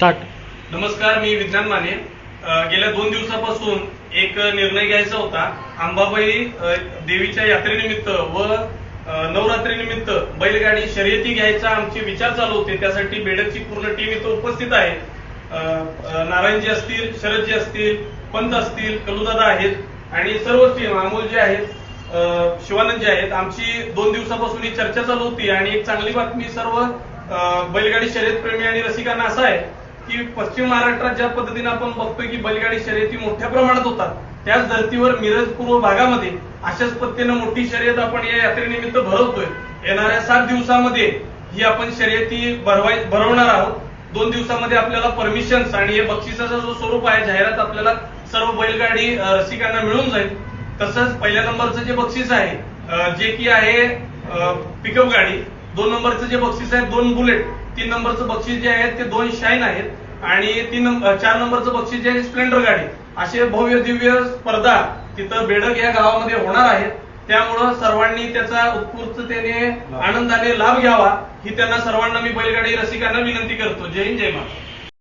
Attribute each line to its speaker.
Speaker 1: Start
Speaker 2: नमस्कार मी विज्ञान माने. गेल्या दोन दिवसापासून एक निर्णय घ्यायचा होता. अंबाबाई देवीच्या यात्रेनिमित्त व नवरात्रीनिमित्त बैलगाडी शर्यती घ्यायचा आमचे विचार चालू होते. त्यासाठी बेडकची पूर्ण टीम इथं उपस्थित आहे नारायणजी असतील शरदजी असतील पंत असतील कलुदादा आहेत आणि सर्व टीम अमोलजी आहेत अ, शिवानंद जी आहेत. आमची दोन दिवसापासून ही चर्चा चालू होती आणि एक चांगली बातमी सर्व बैलगाडी शर्यत प्रेमी आणि रसिकांना असं आहे की पश्चिम महाराष्ट्रात ज्या पद्धतीने आपण बघतोय की बैलगाडी शर्यती मोठ्या प्रमाणात होतात त्याच धर्तीवर मिरज पूर्व भागामध्ये अशाच पद्धतीनं मोठी शर्यत आपण या यात्रेनिमित्त भरवतोय. येणाऱ्या सात दिवसामध्ये ही आपण शर्यती भरवाय भरवणार आहोत. दोन दिवसामध्ये आपल्याला परमिशन्स आणि हे बक्षिसाचा जो स्वरूप आहे जाहिरात आपल्याला सर्व बैलगाडी रसिकांना मिळून जाईल. तसंच पहिल्या नंबरचं जे बक्षीस आहे जे की आहे पिकअप गाडी दोन नंबरचं जे बक्षीस आहे दोन बुलेट तीन नंबरचं बक्षीस जे आहे ते दोन शाईन आहेत. आणि तीन नंबर चार नंबरचं बक्षीस जे आहे स्प्लेंडर गाडी. असे भव्य दिव्य स्पर्धा तिथं बेडक या गावामध्ये होणार आहेत त्यामुळं सर्वांनी त्याचा उत्स्फूर्ततेने आनंदाने लाभ घ्यावा. ही त्यांना सर्वांना मी बैलगाडी रसिकांना विनंती करतो. जय हिंद जय महाराष्ट्र.